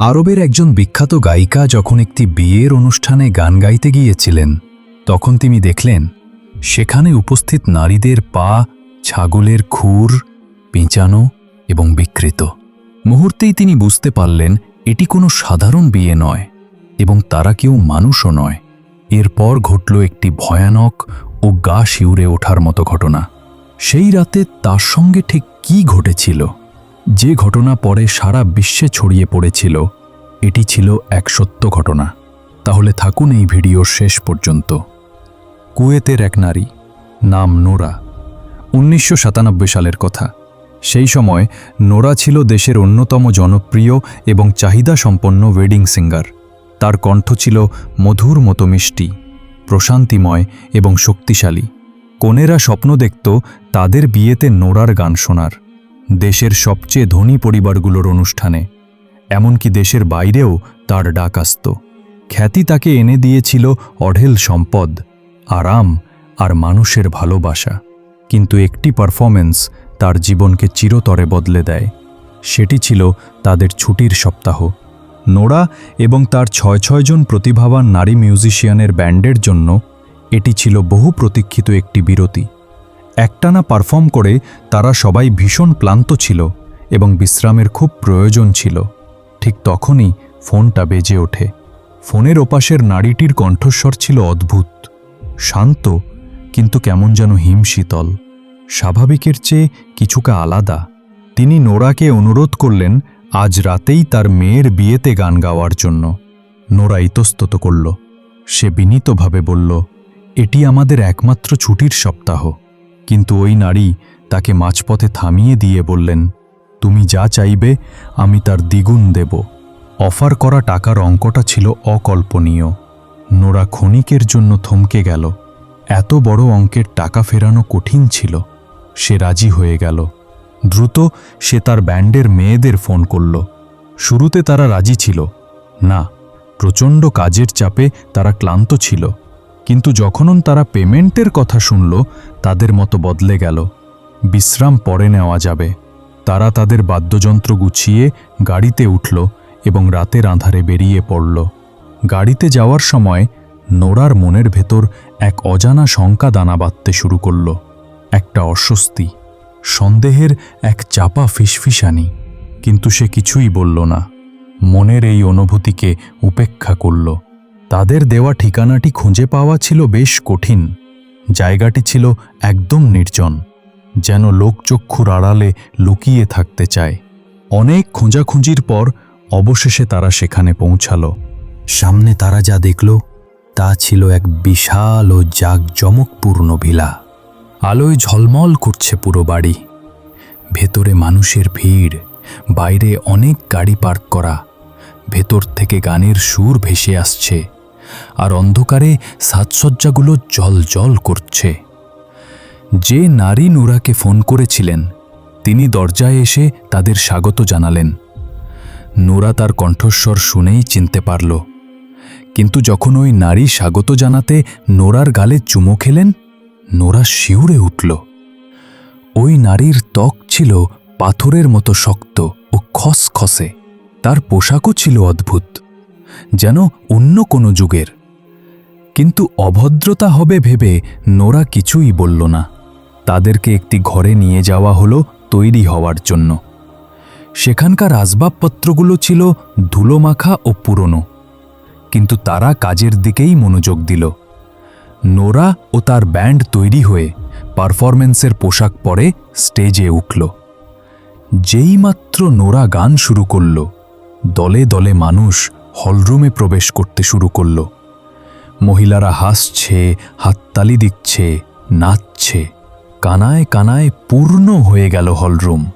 আরবের একজন বিখ্যাত গায়িকা যখন একটি বিয়ের অনুষ্ঠানে গান গাইতে গিয়েছিলেন, তখন তিনি দেখলেন, সেখানে উপস্থিত নারীদের পা, ছাগলের খুর, পেঁচানো এবং বিকৃত। মুহূর্তেই তিনি বুঝতে পারলেন, এটি কোনো সাধারণ বিয়ে নয় এবং তারা কেউ মানুষও নয়। এরপর ঘটল একটি ভয়ানক ও গা শিউরে ওঠার মতো ঘটনা। সেই রাতে তার সঙ্গে ঠিক কী ঘটেছিল? যে ঘটনা পরে সারা বিশ্বে ছড়িয়ে পড়েছিল, এটি ছিল এক সত্য ঘটনা। তাহলে থাকুন এই ভিডিওর শেষ পর্যন্ত। কুয়েতের এক নারী, নাম নোরা, উনিশশো সাতানব্বই সালের কথা। সেই সময় নোরা ছিল দেশের অন্যতম জনপ্রিয় এবং চাহিদা সম্পন্ন ওয়েডিং সিঙ্গার। তার কণ্ঠ ছিল মধুর মতো মিষ্টি, প্রশান্তিময় এবং শক্তিশালী। কনেরা স্বপ্ন দেখত তাদের বিয়েতে নোরার গান শোনার। দেশের সবচেয়ে ধনী পরিবারগুলোর অনুষ্ঠানে, এমনকি দেশের বাইরেও তার ডাক আসত। খ্যাতি তাকে এনে দিয়েছিল অঢেল সম্পদ, আরাম আর মানুষের ভালোবাসা। কিন্তু একটি পারফরমেন্স তার জীবনকে চিরতরে বদলে দেয়। সেটি ছিল তাদের ছুটির সপ্তাহ। নোরা এবং তার ছয় ছয়জন প্রতিভাবান নারী মিউজিশিয়ানের ব্যান্ডের জন্য এটি ছিল বহু প্রতীক্ষিত একটি বিরতি। একটানা পারফর্ম করে তারা সবাই ভীষণ ক্লান্ত ছিল এবং বিশ্রামের খুব প্রয়োজন ছিল। ঠিক তখনই ফোনটা বেজে ওঠে। ফোনের ওপাশের নারীটির কণ্ঠস্বর ছিল অদ্ভুত। শান্ত, কিন্তু কেমন যেন হিমশীতল। স্বাভাবিকের চেয়ে কিছুটা আলাদা। তিনি নোরাকে অনুরোধ করলেন, আজ রাতেই তার মেয়ের বিয়েতে গান গাওয়ার জন্য। নোরা ইতস্তত করল। সে বিনীতভাবে বলল, এটি আমাদের একমাত্র ছুটির সপ্তাহ। কিন্তু ওই নারী তাকে মাঝপথে থামিয়ে দিয়ে বললেন, তুমি যা চাইবে, আমি তার দ্বিগুণ দেব। অফার করা টাকার অঙ্কটা ছিল অকল্পনীয়। নোরা ক্ষণিকের জন্য থমকে গেল। এত বড় অঙ্কের টাকা ফেরানো কঠিন ছিল। সে রাজি হয়ে গেল। দ্রুত সে তার ব্যান্ডের মেয়েদের ফোন করল। শুরুতে তারা রাজি ছিল। না, প্রচণ্ড কাজের চাপে তারা ক্লান্ত ছিল। কিন্তু যখন তারা পেমেন্টের কথা শুনল, তাদের মতো বদলে গেল। বিশ্রাম পরে নেওয়া যাবে। তারা তাদের বাদ্যযন্ত্র গুছিয়ে গাড়িতে উঠল এবং রাতের আঁধারে বেরিয়ে পড়ল। গাড়িতে যাওয়ার সময় নোরার মনের ভেতর এক অজানা শঙ্কা দানা বাঁধতে শুরু করল। একটা অস্বস্তি, সন্দেহের এক চাপা ফিসফিসানি, কিন্তু সে কিছুই বলল না। মনের এই অনুভূতিকে উপেক্ষা করল। তাদের দেওয়া ঠিকানাটি খুঁজে পাওয়া ছিল বেশ কঠিন। জায়গাটি ছিল একদম নির্জন, যেন লোকচক্ষুর আড়ালে লুকিয়ে থাকতে চায়। অনেক খোঁজাখুঁজির পর অবশেষে তারা সেখানে পৌঁছাল। সামনে তারা যা দেখল, তা ছিল এক বিশাল ও জাঁকজমকপূর্ণ ভিলা। আলোয় ঝলমল করছে পুরো বাড়ি। ভেতরে মানুষের ভিড়, বাইরে অনেক গাড়ি পার্ক করা, ভেতর থেকে গানের সুর ভেসে আসছে। আর অন্ধকারে সাজসজ্জাগুলো জল জল করছে। যে নারী নোরাকে ফোন করেছিলেন, তিনি দরজায় এসে তাদের স্বাগত জানালেন। নোরা তার কণ্ঠস্বর শুনেই চিনতে পারল। কিন্তু যখন ওই নারী স্বাগত জানাতে নোরার গালে চুমো খেলেন, নোরা শিউরে উঠল। ওই নারীর ত্বক ছিল পাথরের মতো শক্ত ও খসখসে। তার পোশাকও ছিল অদ্ভুত। যেন অন্য কোনো যুগের। কিন্তু অভদ্রতা হবে ভেবে নোরা কিছুই বলল না। তাদেরকে একটি ঘরে নিয়ে যাওয়া হলো তৈরি হওয়ার জন্য। সেখানকার আসবাবপত্রগুলো ছিল ধুলোমাখা ও পুরনো। কিন্তু তারা কাজের দিকেই মনোযোগ দিল। নোরা ও তার ব্যান্ড তৈরি হয়ে পারফরমেন্সের পোশাক পরে স্টেজে উঠল। যেইমাত্র নোরা গান শুরু করল, দলে দলে মানুষ হলরুমে প্রবেশ করতে শুরু করল। মহিলারা হাসছে, হাততালি দিচ্ছে, নাচছে। কানায় কানায় পূর্ণ হয়ে গেল হলরুম।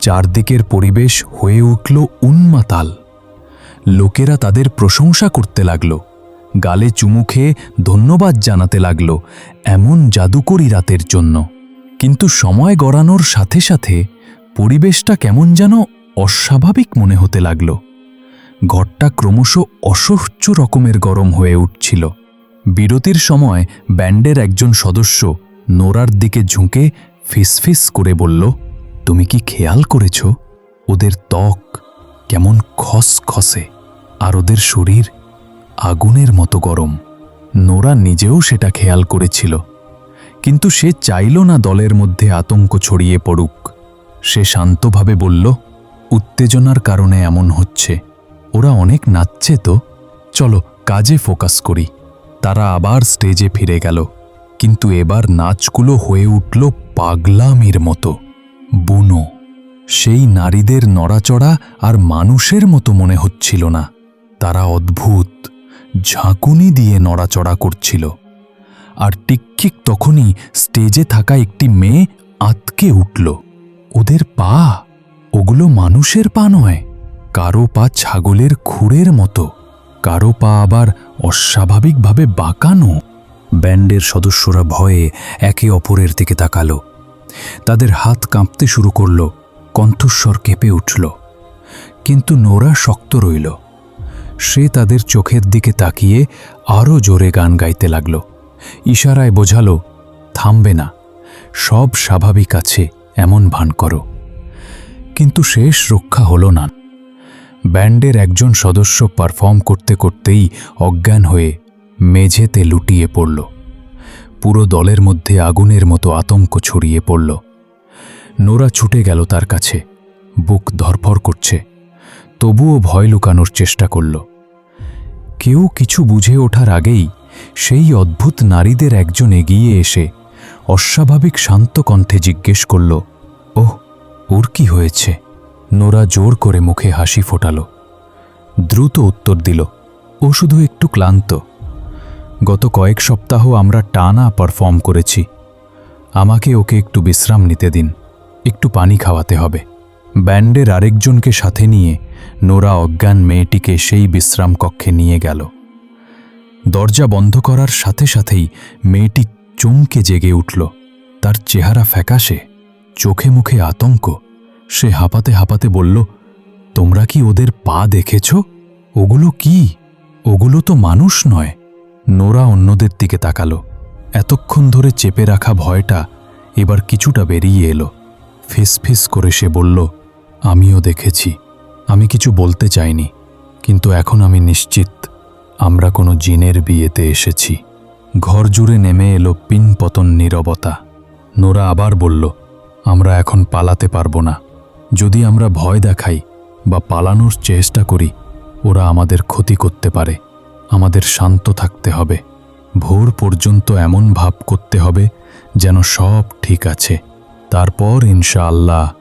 চারদিকের পরিবেশ হয়ে উঠল উন্মাতাল। লোকেরা তাদের প্রশংসা করতে লাগল। গালে চুমু ধন্যবাদ জানাতে লাগল এমন জাদুকরি রাতের জন্য। কিন্তু সময় গড়ানোর সাথে সাথে পরিবেশটা কেমন যেন অস্বাভাবিক মনে হতে লাগল। ঘরটা ক্রমশ অসহ্য রকমের গরম হয়ে উঠছিল। বিরতির সময় ব্যান্ডের একজন সদস্য নোরার দিকে ঝুঁকে ফিসফিস করে বলল, তুমি কি খেয়াল করেছ? ওদের ত্বক কেমন খসখসে আর ওদের শরীর আগুনের মতো গরম। নোরা নিজেও সেটা খেয়াল করেছিল। কিন্তু সে চাইল না দলের মধ্যে আতঙ্ক ছড়িয়ে পড়ুক। সে শান্তভাবে বলল, উত্তেজনার কারণে এমন হচ্ছে। ওরা অনেক নাচছে তো। চলো, কাজে ফোকাস করি। তারা আবার স্টেজে ফিরে গেল। কিন্তু এবার নাচগুলো হয়ে উঠল পাগলামির মতো। বুনো, সেই নারীদের নড়াচড়া আর মানুষের মতো মনে হচ্ছিল না। তারা অদ্ভুত, ঝাঁকুনি দিয়ে নড়াচড়া করছিল। আর টিকঠিক তখনই স্টেজে থাকা একটি মেয়ে আতকে উঠল। ওদের পা, ওগুলো মানুষের পা নয়। কারও পা ছাগলের খুঁড়ের মতো, কারও পা আবার অস্বাভাবিকভাবে বাঁকানো। ব্যান্ডের সদস্যরা ভয়ে একে অপরের দিকে তাকালো। তাদের হাত কাঁপতে শুরু করল, কণ্ঠস্বর কেঁপে উঠল। কিন্তু নোরা শক্ত রইল। সে তাদের চোখের দিকে তাকিয়ে আরও জোরে গান গাইতে লাগল। ইশারায় বোঝালো, থামবে না, সব স্বাভাবিক আছে, এমন ভান করো। কিন্তু শেষ রক্ষা হলো না। ব্যান্ডের একজন সদস্য পারফর্ম করতে করতেই অজ্ঞান হয়ে মেঝেতে লুটিয়ে পড়ল। পুরো দলের মধ্যে আগুনের মতো আতঙ্ক ছড়িয়ে পড়ল। নোরা ছুটে গেল তার কাছে। বুক ধরফর করছে। তবুও ভয় লুকানোর চেষ্টা করল। কেউ কিছু বুঝে ওঠার আগেই সেই অদ্ভুত নারীদের একজন এগিয়ে এসে অস্বাভাবিক শান্ত কণ্ঠে জিজ্ঞেস করল, ওহ, ওর কি হয়েছে? নোরা জোর করে মুখে হাসি ফোটাল। দ্রুত উত্তর দিল, ও শুধু একটু ক্লান্ত। গত কয়েক সপ্তাহ আমরা টানা পারফর্ম করেছি। আমাকে ওকে একটু বিশ্রাম নিতে দিন, একটু পানি খাওয়াতে হবে। ব্যান্ডের আরেকজনকে সাথে নিয়ে নোরা অজ্ঞান মেয়েটিকে সেই বিশ্রাম কক্ষে নিয়ে গেল। দরজা বন্ধ করার সাথে সাথেই মেয়েটি চমকে জেগে উঠল। তার চেহারা ফ্যাকাশে, চোখে মুখে আতঙ্ক। সে হাঁপাতে হাঁপাতে বলল, তোমরা কি ওদের পা দেখেছ? ওগুলো কি? ওগুলো তো মানুষ নয়। নোরা অন্যদের দিকে তাকালো। এতক্ষণ ধরে চেপে রাখা ভয়টা এবার কিছুটা বেরিয়ে এলো। ফিস করে সে বলল, আমিও দেখেছি। আমি কিছু বলতে চাইনি, কিন্তু এখন আমি নিশ্চিত, আমরা কোনো জিনের বিয়েতে এসেছি। ঘর জুড়ে নেমে এলো পিন পতন নীরবতা। নোরা আবার বলল, আমরা এখন পালাতে পারব না। যদি আমরা ভয় দেখাই বা পালানোর চেষ্টা করি, ওরা আমাদের ক্ষতি করতে পারে। আমাদের শান্ত থাকতে হবে। ভোর পর্যন্ত এমন ভাব করতে হবে যেন সব ঠিক আছে। তারপর ইনশাআল্লাহ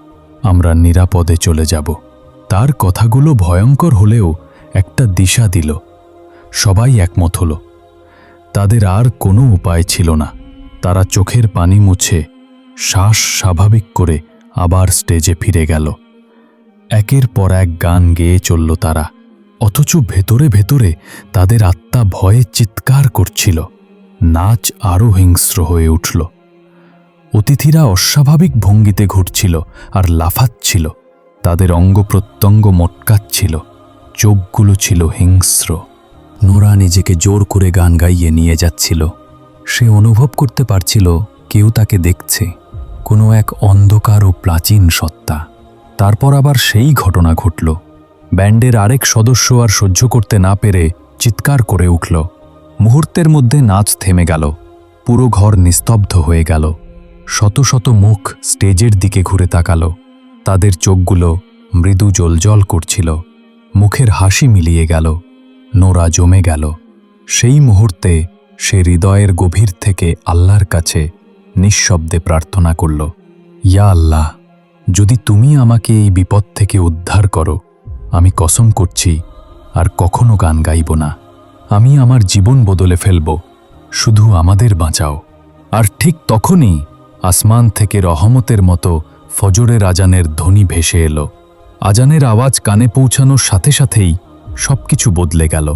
আমরা নিরাপদে চলে যাব। তার কথাগুলো ভয়ঙ্কর হলেও একটা দিশা দিল। সবাই একমত হল। তাদের আর কোনো উপায় ছিল না। তারা চোখের পানি মুছে শ্বাস স্বাভাবিক করে আবার স্টেজে ফিরে গেল। একের পর এক গান গেয়ে চলল তারা, অথচ ভেতরে ভেতরে তাদের আত্মা ভয়ে চিৎকার করছিল। নাচ আরও হিংস্র হয়ে উঠল। অতিথিরা অস্বাভাবিক ভঙ্গিতে ঘুরছিল আর লাফাচ্ছিল। তাদের অঙ্গ প্রত্যঙ্গ মটকাচ্ছিল। চোখগুলো ছিল হিংস্র। নোরা নিজেকে জোর করে গান গাইয়ে নিয়ে যাচ্ছিল। সে অনুভব করতে পারছিল কেউ তাকে দেখছে। কোনো এক অন্ধকার ও প্রাচীন সত্তা। তারপর আবার সেই ঘটনা ঘটল। ব্যান্ডের আরেক সদস্য আর সহ্য করতে না পেরে চিৎকার করে উঠল। মুহূর্তের মধ্যে নাচ থেমে গেল। পুরো ঘর নিস্তব্ধ হয়ে গেল। শত শত মুখ স্টেজের দিকে ঘুরে তাকালো। তাদের চোখগুলো মৃদু জলজল করছিল। মুখের হাসি মিলিয়ে গেল। নোরা জমে গেল। সেই মুহূর্তে সে হৃদয়ের গভীর থেকে আল্লাহর কাছে নিঃশব্দে প্রার্থনা করল, ইয়া আল্লাহ, যদি তুমি আমাকে এই বিপদ থেকে উদ্ধার করো, আমি কসম করছি, আর কখনো গান গাইব না। আমি আমার জীবন বদলে ফেলব, শুধু আমাদের বাঁচাও। আর ঠিক তখনই আসমান থেকে রহমতের মতো ফজরের আজানের ধ্বনি ভেসে এলো। আজানের আওয়াজ কানে পৌঁছানোর সাথে সাথেই সবকিছু বদলে গেল।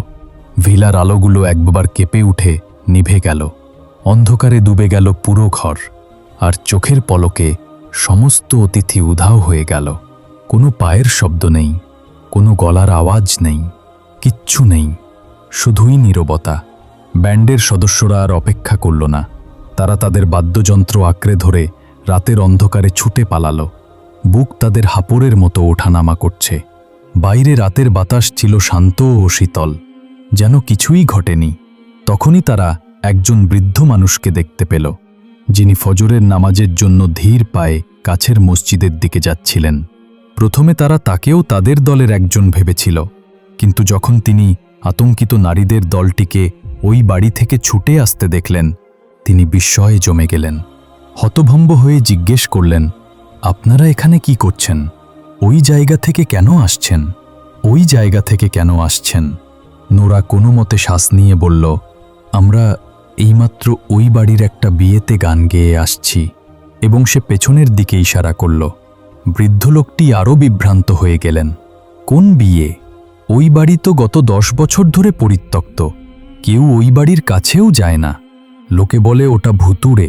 ভিলার আলোগুলো একবার কেঁপে উঠে নিভে গেল। অন্ধকারে ডুবে গেল পুরো ঘর, আর চোখের পলকে সমস্ত অতিথি উধাও হয়ে গেল। কোনো পায়ের শব্দ নেই, কোনো গলার আওয়াজ নেই, কিচ্ছু নেই, শুধুই নীরবতা। ব্যান্ডের সদস্যরা আর অপেক্ষা করল না। তারা তাদের বাদ্যযন্ত্র আঁকড়ে ধরে রাতের অন্ধকারে ছুটে পালালো। বুক তাদের হাপড়ের মতো ওঠানামা করছে। বাইরে রাতের বাতাস ছিল শান্ত ও শীতল। যেন কিছুই ঘটেনি। তখনই তারা একজন বৃদ্ধ মানুষকে দেখতে পেল, যিনি ফজরের নামাজের জন্য ধীর পায়ে কাছের মসজিদের দিকে যাচ্ছিলেন। প্রথমে তারা তাকেও তাদের দলের একজন ভেবেছিল, কিন্তু যখন তিনি আতঙ্কিত নারীদের দলটিকে ওই বাড়ি থেকে ছুটে আসতে দেখলেন, তিনি বিস্ময়ে জমে গেলেন। হতভম্ব হয়ে জিজ্ঞেস করলেন, আপনারা এখানে কি করছেন? ওই জায়গা থেকে কেন আসছেন? ওই জায়গা থেকে কেন আসছেন? নোরা কোনো মতে শ্বাস নিয়ে বলল, আমরা এইমাত্র ওই বাড়ির একটা বিয়েতে গান গেয়ে আসছি এবং সে পেছনের দিকে ইশারা করল, বৃদ্ধ লোকটি আরও বিভ্রান্ত হয়ে গেলেন। কোন বিয়ে? ওই বাড়ি তো গত দশ বছর ধরে পরিত্যক্ত, কেউ ওই বাড়ির কাছেও যায় না। লোকে বলে ওটা ভুতুড়ে,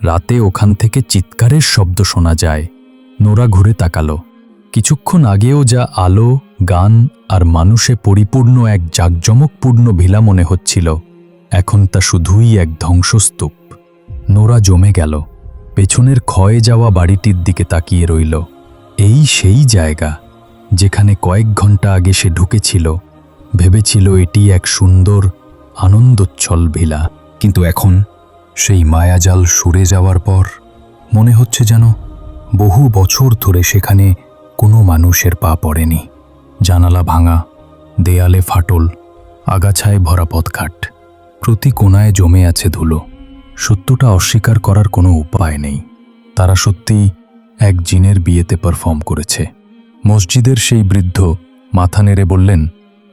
রাতে ওখান থেকে চিৎকারের শব্দ শোনা যায়। নোরা ঘুরে তাকালো। কিছুক্ষণ আগেও যা আলো, গান আর মানুষে পরিপূর্ণ এক জাঁকজমকপূর্ণ ভিলা মনে হচ্ছিল। এখন তা শুধুই এক ধ্বংসস্তূপ। নোরা জমে গেল। পেছনের ক্ষয়ে যাওয়া বাড়িটির দিকে তাকিয়ে রইল। এই সেই জায়গা, যেখানে কয়েক ঘণ্টা আগে সে ঢুকেছিল। ভেবেছিল এটি এক সুন্দর, আনন্দোচ্ছল ভিলা। কিন্তু এখন সেই মায়াজাল সরে যাওয়ার পর মনে হচ্ছে যেন বহু বছর ধরে সেখানে কোনো মানুষের পা পড়েনি। জানালা ভাঙা, দেয়ালে ফাটল, আগাছায় ভরা পথঘাট। প্রতি কোনায় জমে আছে ধুলো। সত্যটা অস্বীকার করার কোনো উপায় নেই। তারা সত্যিই এক জিনের বিয়েতে পারফর্ম করেছে। মসজিদের সেই বৃদ্ধ মাথা নেড়ে বললেন,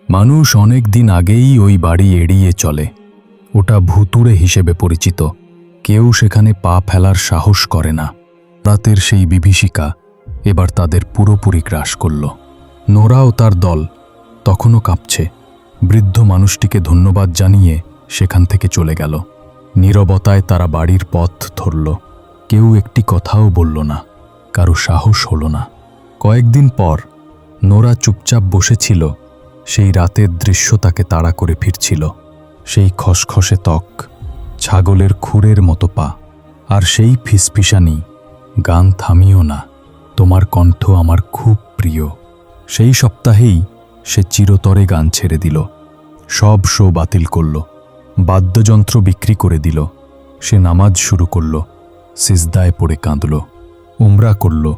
মানুষ অনেক দিন আগেই ওই বাড়ি এড়িয়ে চলে। ওটা ভুতুড়ে হিসেবে পরিচিত। কেউ সেখানে পা ফেলার সাহস করে না। রাতের সেই বিভীষিকা এবার তাদের পুরোপুরি গ্রাস করল। নোরা ও তার দল। তখনও কাঁপছে। বৃদ্ধ মানুষটিকে ধন্যবাদ জানিয়ে সেখান থেকে চলে গেল। নীরবতায় তারা বাড়ির পথ ধরল। কেউ একটি কথাও বলল না। কারও সাহস হল না। কয়েকদিন পর নোরা চুপচাপ বসেছিল। সেই রাতের দৃশ্য তাকে তাড়া করে ফিরছিল। সেই খসখসে ত্বক, ছাগলের খুরের মতো পা, আর সেই ফিসফিসানি, গান থামিও না। তোমার কণ্ঠ আমার খুব প্রিয়। সেই সপ্তাহেই সে চিরতরে গান ছেড়ে দিল। সব শো বাতিল করল। বাদ্যযন্ত্র বিক্রি করে দিল। সে নামাজ শুরু করল, সিজদায় পড়ে কাঁদল, উমরা করল,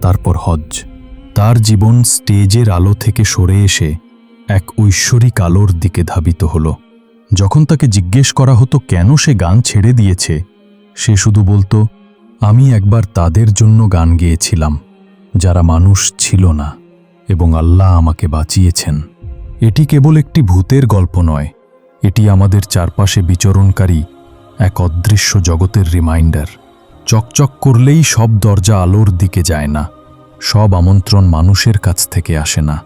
তারপর হজ তার জীবন স্টেজের আলো থেকে সরে এসে এক ঐশ্বরিক আলোর দিকে ধাবিত হল। যখন তাকে জিজ্ঞেস করা হতো, কেন সে গান ছেড়ে দিয়েছে? সে শুধু বলতো, আমি একবার তাদের জন্য গান গেয়েছিলাম, যারা মানুষ ছিল না এবং আল্লাহ আমাকে বাঁচিয়েছেন। এটি কেবল একটি ভূতের গল্প নয় এটি আমাদের চারপাশে বিচরণকারী এক অদৃশ্য জগতের রিমাইন্ডার চকচক করলেই সব দরজা আলোর দিকে যায় না। সব আমন্ত্রণ মানুষের কাছ থেকে আসে না।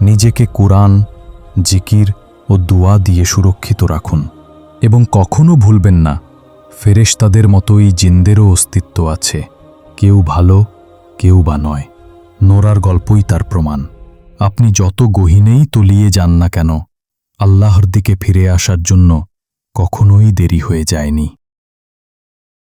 নিজেকে কোরআন, জিকির ও দোয়া দিয়ে সুরক্ষিত রাখুন। এবং কখনো ভুলবেন না, ফেরেশতাদের মতোই জিন্দেরও অস্তিত্ব আছে। কেউ ভালো, কেউ বা নয়। নোরার গল্পই তার প্রমাণ। আপনি যত গহিনেই তলিয়ে যান না কেন আল্লাহর দিকে ফিরে আসার জন্য কখনোই দেরি হয়ে যায়নি।